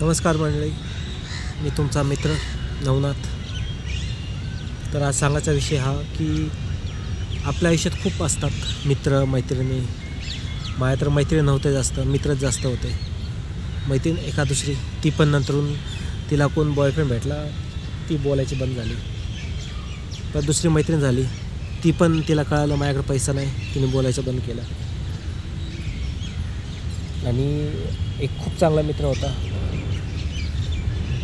नमस्कार मंडळी. मी तुमचा मित्र नवनाथ. तर आज सांगायचा विषय हा की आपल्या आयुष्यात खूप असतात मित्र मैत्रिणी. माझ्या तर मैत्रिणी नव्हते जास्त मित्रच जास्त होते. मैत्रीण एका दुसरी ती पण नंतरून तिला कोण बॉयफ्रेंड भेटला ती बोलायची बंद झाली. पण दुसरी मैत्रीण झाली ती पण तिला कळालं माझ्याकडे पैसा नाही तिने बोलायचं बंद केलं. आणि एक खूप चांगला मित्र होता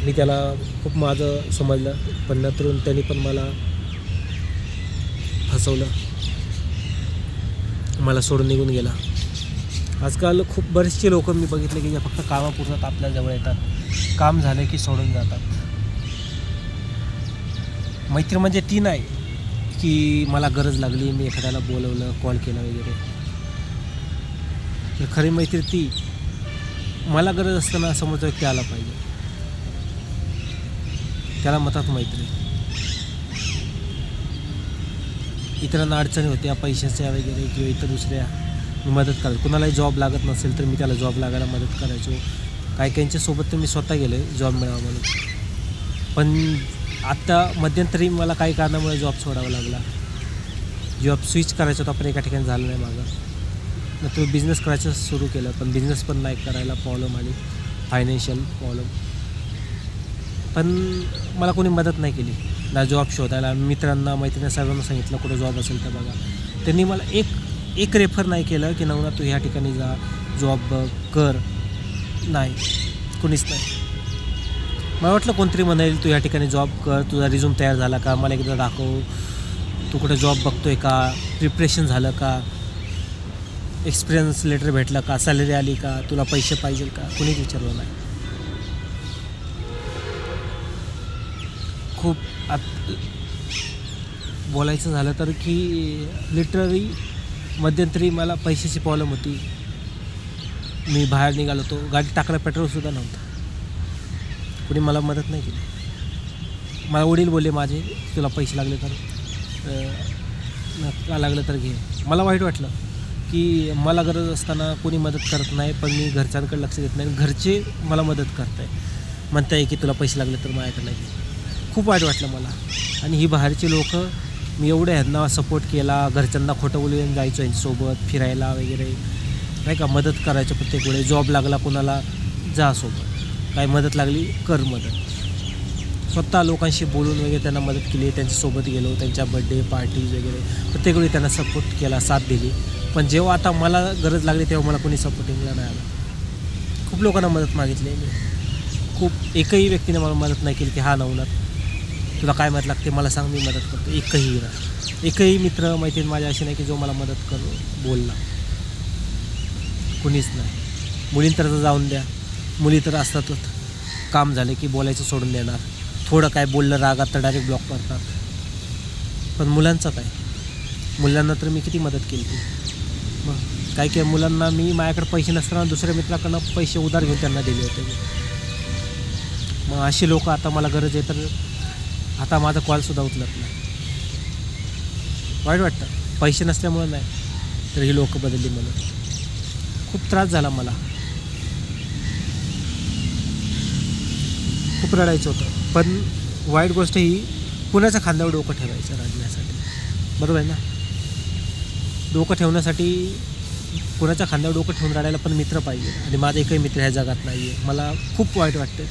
मी त्याला खूप माझं समजलं. पण नंतरून त्यांनी पण मला फसवलं. मला सोडून निघून गेला. आजकाल खूप बरेचसे लोक मी बघितले की जे फक्त कामापुरतात आपल्या जवळ येतात. काम झालं की सोडून जातात. मैत्री म्हणजे ती नाही की मला गरज लागली मी एखाद्याला बोलवलं कॉल केला वगैरे. तर खरी मैत्री ती. मला गरज असताना समोरचा व्यक्ती आला पाहिजे. त्याला मतात मैत्री. इतरांना अडचणी होत्या पैशाच्या वगैरे किंवा इतर दुसऱ्या मी मदत करायचो. कुणालाही जॉब लागत नसेल तर मी त्याला जॉब लागायला मदत करायचो. काही काहींच्यासोबत तर मी स्वतः गेलो आहे जॉब मिळावा म्हणून. पण आत्ता मध्यंतरी मला काही कारणामुळे जॉब सोडावा लागला. जॉब स्विच करायचा होता पण एका ठिकाणी झालं नाही माझं नंतर बिझनेस करायचं सुरू केलं पण बिझनेस पण नाही करायला प्रॉब्लेम आली फायनान्शियल प्रॉब्लेम पण मला कोणी मदत नाही केली. ना जॉब शोधायला मित्रांना मैत्रिणी सर्वांना सांगितलं कुठं जॉब असेल तर बघा. त्यांनी मला एक एक रेफर नाही केलं की नवना तू ह्या ठिकाणी जा जॉब कर. नाही. कुणीच नाही. मला वाटलं कोणतरी म्हणेल तू या ठिकाणी जॉब कर तुझा रिझ्यूम तयार झाला का? मला एकदा दाखव. तू कुठे जॉब बघतोय का? प्रिपरेशन झालं का? एक्सपिरियन्स लेटर भेटलं का? सॅलरी आली का? तुला पैसे पाहिजे का? कुणीच विचारलं नाही. खूप आत बोलायचं झालं तर की लिटररी मध्यंतरी मला पैशाची प्रॉब्लेम होती. मी बाहेर निघालो होतो. गाडी टाकायला पेट्रोलसुद्धा नव्हतं. कुणी मला मदत नाही केली. मला वडील बोलले माझे तुला पैसे लागले तर का लागलं तर घे. मला वाईट वाटलं की मला गरज असताना कोणी मदत करत नाही पण मी घरच्यांकडे लक्ष देत नाही. घरचे मला मदत करत आहे म्हणताय की तुला पैसे लागले तर माझ्याकडे नाही. घे. खूप वाईट वाटलं मला. आणि ही बाहेरची लोक मी एवढे ह्यांना सपोर्ट केला घरच्यांना खोटं बोलून जायचो यांच्यासोबत फिरायला वगैरे. नाही का मदत करायचं प्रत्येक वेळेस जॉब लागला कोणाला जा सोबत. काही मदत लागली कर मदत. स्वतः लोकांशी बोलून वगैरे त्यांना मदत केली त्यांच्यासोबत गेलो त्यांच्या बड्डे पार्टीज वगैरे. प्रत्येक वेळी त्यांना सपोर्ट केला साथ दिली. पण जेव्हा आता मला गरज लागली तेव्हा मला कोणी सपोर्टिंगला नाही आलं. खूप लोकांना मदत मागितली आहे मी. खूप एकही व्यक्तीने मला मदत नाही केली की हा नवनाथ. तुला काय मदत लागते मला सांग मी मदत करतो. एकही ना एकही मित्र मैत्रीण माझ्या अशी नाही की जो मला मदत करू बोलला. कुणीच नाही. मुलींतर तर जाऊन द्या. मुली तर असतातच. काम झाले की बोलायचं सोडून देणार. थोडं काय बोललं रागात तर डायरेक्ट ब्लॉक करतात पण मुलांचं काय? मुलांना तर मी किती मदत केली. मग काही काही मुलांना मी माझ्याकडे पैसे नसताना दुसऱ्या मित्राकडनं पैसे उधार घेऊन त्यांना दिले होते. मग अशी लोक आता मला गरज आहे तर आता माझा कॉलसुद्धा उचलत नाही. वाईट वाटतं. पैसे नसल्यामुळं नाही. तर ही लोकं बदलली म्हणून. खूप त्रास झाला मला. खूप रडायचं होतं. पण वाईट गोष्ट ही कुणाच्या खांद्यावर डोकं ठेवायचं रडण्यासाठी? बरोबर आहे ना? डोकं ठेवण्यासाठी कुणाच्या खांद्यावर डोकं ठेवून रडायला पण मित्र पाहिजे. आणि माझा एकही मित्र ह्या जगात नाही आहे मला खूप वाईट वाटतं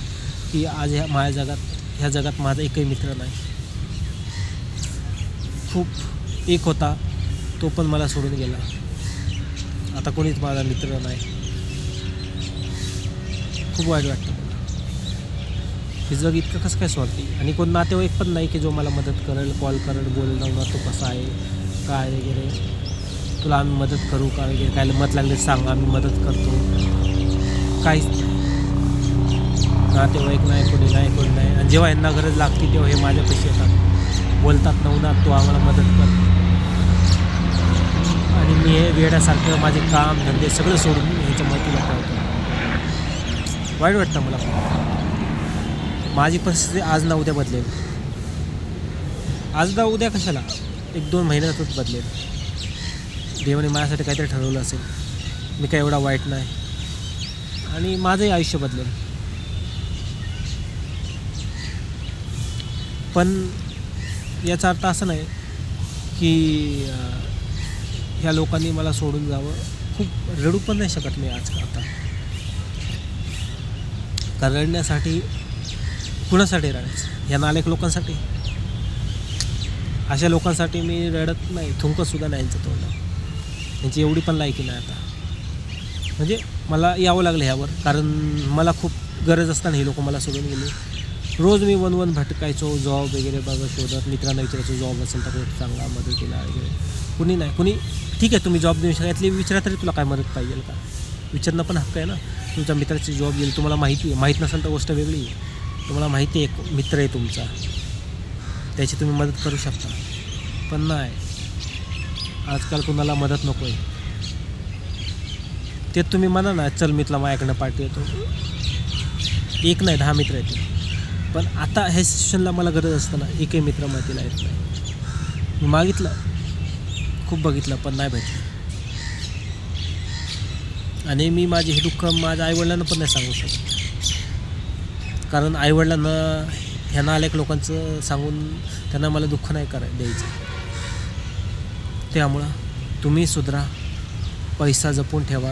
की आज ह्या माझ्या जगात ह्या जगात माझा एकही मित्र नाही. खूप एक होता तो पण मला सोडून गेला. आता कोणीच माझा मित्र नाही. खूप वाईट वाटतं मला. हे जग इतकं कसं काय सोडते? आणि कोण नातेवाईक पण नाही की जो मला मदत करेल कॉल करेल बोलेल नवना तो कसा आहे? काय वगैरे? तुला आम्ही मदत करू का वगैरे? काय मत लागले सांग आम्ही मदत करतो. काहीच नाही. नातेवाईक नाही कोणी नाही कोणी नाही. आणि जेव्हा यांना गरज लागते तेव्हा हे माझ्यापाशी येतात. बोलतात नवनाथ तू आम्हाला मदत कर. आणि मी हे वेड्यासारखं माझे काम धंदे सगळं सोडून ह्याच्या मदतीला होतो वाईट वाटतं मला. माझी परिस्थिती आज ना उद्या बदलेल. आज ना उद्या कशाला? एक दोन महिन्यातच बदलेल. देवाने माझ्यासाठी काहीतरी ठरवलं असेल. मी काय एवढा वाईट नाही. आणि माझंही आयुष्य बदलेल. पण याचा अर्थ असा नाही की ह्या लोकांनी मला सोडून जावं. खूप रडू पण नाही शकत मी आज आता. कारण रडण्यासाठी कुणासाठी रडायचं? या नालेक लोकांसाठी? अशा लोकांसाठी मी रडत नाही थुंकसुद्धा नाही यांचं तोंड. यांची एवढी पण लायकी नाही आता. म्हणजे मला यावं लागलं ह्यावर कारण मला खूप गरज असताना ही लोक मला सोडून गेले. रोज मी वन वन भटकायचो जॉब वगैरे बघा शोधत मित्रांना विचारायचो जॉब असेल तर कुठे चांगला मदतीला वगैरे. कुणी नाही. कुणी ठीक आहे तुम्ही जॉब देऊ शकता. यातली विचारा तरी तुला काय मदत पाहिजे का? विचारणं पण हक्क आहे ना. तुमच्या मित्राची जॉब येईल तुम्हाला माहिती आहे. माहीत नसेल तर गोष्ट वेगळी आहे. तुम्हाला माहिती आहे एक मित्र आहे तुमचा. त्याची तुम्ही मदत करू शकता. पण नाही. आजकाल कुणाला मदत नको आहे ते तुम्ही म्हणा ना चल मी तुला माझ्याकडनं पार्टी येतो एक नाही दहा मित्र येतील पण आता ह्या सिच्युएशनला मला गरज असताना एकही मित्र माहितीला येत नाही. मी मागितलं. खूप बघितलं पण नाही भेटलं. आणि मी माझे हे दुःख माझ्या आईवडिलांना पण नाही सांगू शकत. कारण आईवडिलांना ह्यांना अनेक लोकांचं सांगून त्यांना मला दुःख नाही करा द्यायचं. त्यामुळं तुम्ही सुधरा. पैसा जपून ठेवा.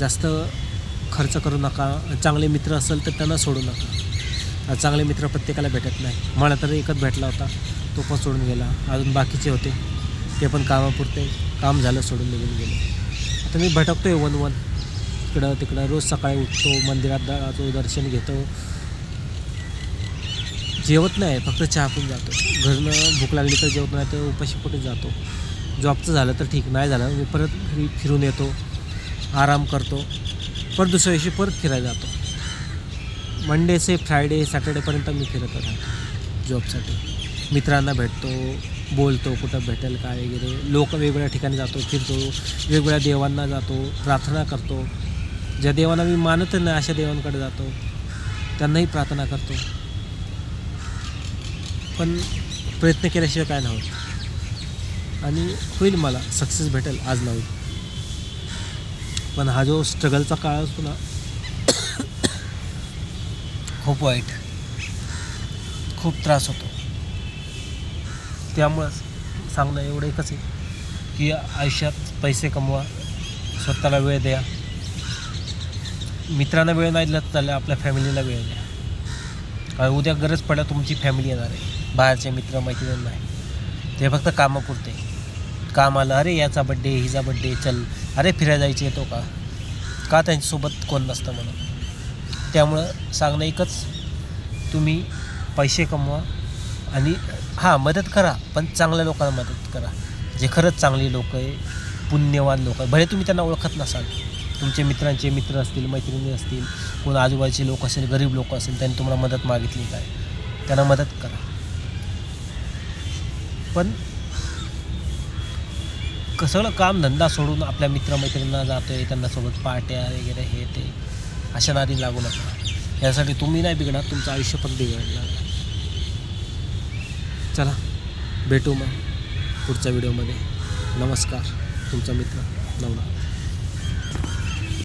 जास्त खर्च करू नका. चांगले मित्र असेल तर त्यांना सोडू नका. चांगले मित्र प्रत्येकाला भेटत नाही. मला तर एकच भेटला होता. तो पण सोडून गेला. अजून बाकीचे होते. ते पण कामापुरते. काम झालं सोडून निघून गेले. आता मी भटकतो आहे वन वन. इकडं तिकडं रोज सकाळी उठतो मंदिरात जातो दर्शन घेतो. जेवत नाही फक्त चहा पण जातो. घरनं भूक लागली तर जेवत नाही तर उपाशी कुठे जातो? जॉबचं झालं तर ठीक. नाही झालं मी परत घरी फिरून येतो. आराम करतो. परत दुसऱ्या दिवशी परत फिरायला जातो. मंडे से फ्रायडे सॅटर्डेपर्यंत मी फिरत राहतो जॉबसाठी मित्रांना भेटतो बोलतो कुठं भेटेल काय वगैरे. लोक वेगवेगळ्या ठिकाणी जातो फिरतो वेगवेगळ्या देवांना जातो प्रार्थना करतो. ज्या देवांना मी मानत नाही अशा देवांकडे जातो. त्यांनाही प्रार्थना करतो. पण प्रयत्न केल्याशिवाय काय नाही आणि होईल मला सक्सेस भेटेल आज नव्हतं पण हा जो स्ट्रगलचा काळ असतो ना खूप वाईट. खूप त्रास होतो. त्यामुळं सांगणं एवढं एकच आहे की आयुष्यात पैसे कमवा स्वतःला वेळ द्या. मित्रांना वेळ नाही दिला तर चालेल आपल्या फॅमिलीला वेळ द्या. कारण उद्या गरज पडल्या तुमची फॅमिली येणार आहे. बाहेरचे मित्र मैत्रिणी नाही ते फक्त कामापुरते. काम आलं अरे याचा बड्डे हिचा बड्डे चल. अरे फिरायला जायचे येतो का? का त्यांच्यासोबत कोण नसतं म्हणून? त्यामुळं सांगणं एकच तुम्ही पैसे कमवा आणि हां मदत करा पण चांगल्या लोकांना मदत करा. जे खरंच चांगली लोक आहे पुण्यवान लोक आहे भले तुम्ही त्यांना ओळखत नसाल. तुमचे मित्रांचे मित्र असतील मैत्रिणी असतील कोण आजूबाजूचे लोक असेल गरीब लोक असेल त्यांनी तुम्हाला मदत मागितली काय त्यांना मदत करा. पण क- सगळं काम धंदा सोडून आपल्या मित्रमैत्रिणींना जातो आहे त्यांना सोबत पार्ट्या वगैरे हे ते. अशा नादी लागू नका. यासाठी तुम्ही नाही बिघडणार तुमचं आयुष्य पण बिघडणार. चला भेटू मग पुढच्या व्हिडिओमध्ये. नमस्कार तुमचा मित्र नवनाथ.